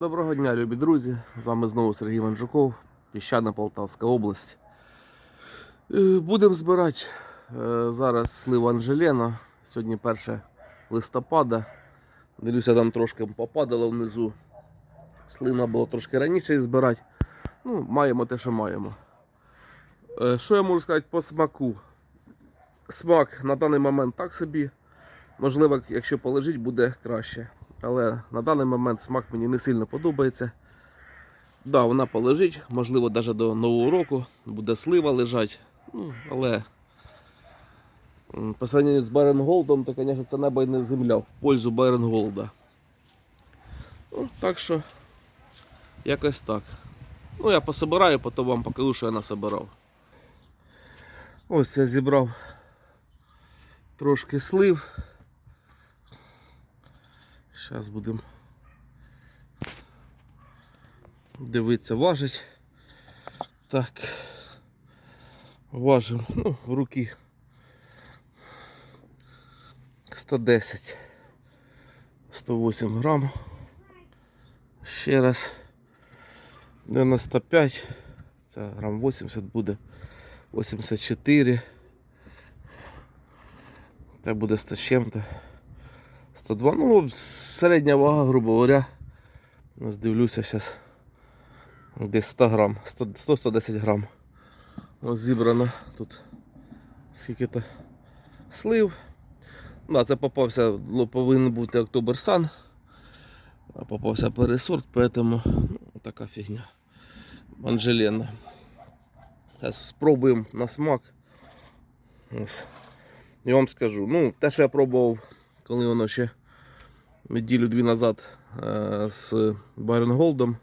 Доброго дня, любі друзі! З вами знову Сергій Манжуков, Піщана Полтавська область. Е, Будемо збирати е, зараз сливу Анжелена. Сьогодні 1 листопада. Дивлюся, там трошки попадало внизу. Слина було трошки раніше збирати. Ну, маємо те, що маємо. Е, Що я можу сказати по смаку? Смак на даний момент так собі. Можливо, якщо полежить, буде краще. Але на даний момент смак мені не сильно подобається. Да, вона полежить, можливо, навіть до нового року буде слива лежать. Ну, але по сравнению з Байрон то, звісно, це небо і не земля в пользу Байрон Ну, так що, якось так. Ну, я пособираю, потім вам покажу, що я насобирав. Ось я зібрав трошки слив. Зараз будемо дивитися, важить. Так. Важимо. Ну, в руки 110. 108 грам. Ще раз. 95. Це грам 80 буде. 84. Це буде 100 з чим-то. 102, ну, середня вага, грубо говоря. Ось дивлюся зараз. Десь 100 грам, 100-110 грам. Ось зібрано тут скільки-то слив. Да, це попався, повинен бути Октобер Сан. А попався пересорт, поэтому ну, така фігня. Анжелена. Зараз спробуємо на смак. Ось. Я вам скажу, ну, те, що я пробував коли воно ще неділю-дві назад е, з Байрон Голдом,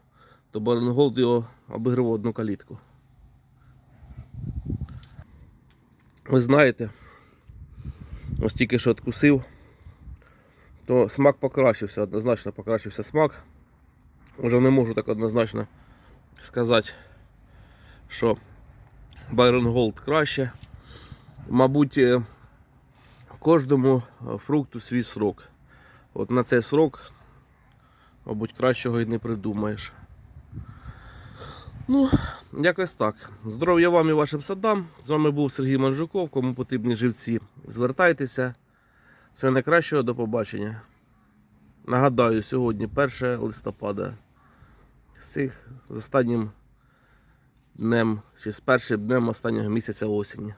то Байрон Голд його обіграв одну калітку. Ви знаєте, ось тільки що відкусив, то смак покращився, однозначно покращився смак. Уже не можу так однозначно сказати, що Байрон Голд краще. Мабуть, е, кожному фрукту свій срок. От на цей срок, мабуть, кращого і не придумаєш. Ну, якось так. Здоров'я вам і вашим садам. З вами був Сергій Манжуков. Кому потрібні живці, звертайтеся. Всього найкращого, до побачення. Нагадаю, сьогодні 1 листопада. Всіх з останнім днем, чи з першим днем останнього місяця осені.